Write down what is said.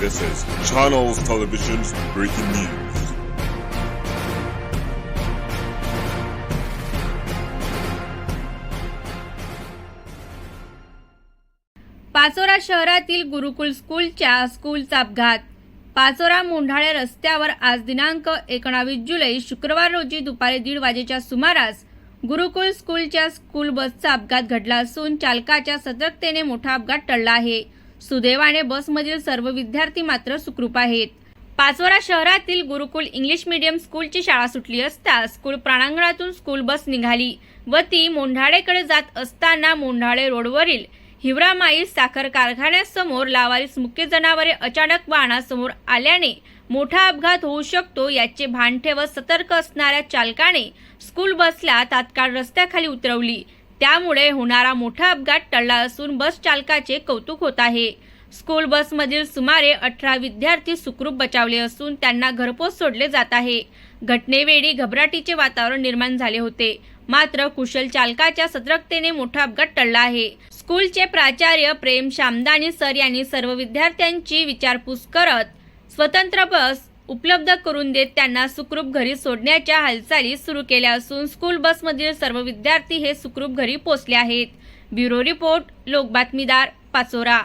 This is Channels Television's breaking news. Pachora शहरातील गुरुकुल स्कूलच्या स्कूलचा अपघात पाचोरा मोंढाळे रस्त्यावर आज दिनांक एकोणावीस जुलै शुक्रवार रोजी दुपारी दीड वाजेच्या सुमारास गुरुकुल स्कूलच्या स्कूल बसचा अपघात घडला असून चालकाच्या सतर्कतेने मोठा अपघात टळला आहे सुदैवाने बसमधील सर्व विद्यार्थी मात्र सुखरूप आहेत. पाचोरा शहरातील गुरुकुल इंग्लिश मीडियम स्कूलची शाळा सुटली असता स्कूल प्रांगणातून स्कूल बस निघाली व ती मोंढाळेकडे जात असताना मोंढाळे रोडवरील हिवरामाई साखर कारखान्यासमोर लावारीस मुख्य जनावरे अचानक वाहनासमोर आल्याने मोठा अपघात होऊ शकतो याचे भान ठेवत सतर्क असणाऱ्या चालकाने स्कूल बसला तात्काळ रस्त्याखाली उतरवली. त्यामुळे होणारा मोठा अपघात टळला असून बस चालकाचे कौतुक होत आहे. स्कूल बसमधील सुमारे अठरा विद्यार्थी सुखरूप बचावले असून त्यांना घरपोच सोडले जात आहे. घटनेवेळी घबराटीचे वातावरण निर्माण झाले होते. मात्र कुशल चालकाच्या सतर्कतेने मोठा अपघात टळला आहे. स्कूलचे प्राचार्य प्रेम शामदानी सर यांनी सर्व विद्यार्थ्यांची विचारपूस करत स्वतंत्र बस उपलब्ध करून देत त्यांना सुखरूप घरी सोडण्याच्या हालचाली सुरू केल्या असून स्कूल बसमधील सर्व विद्यार्थी हे सुखरूप घरी पोहोचले आहेत. ब्युरो रिपोर्ट लोक बातमीदार पाचोरा.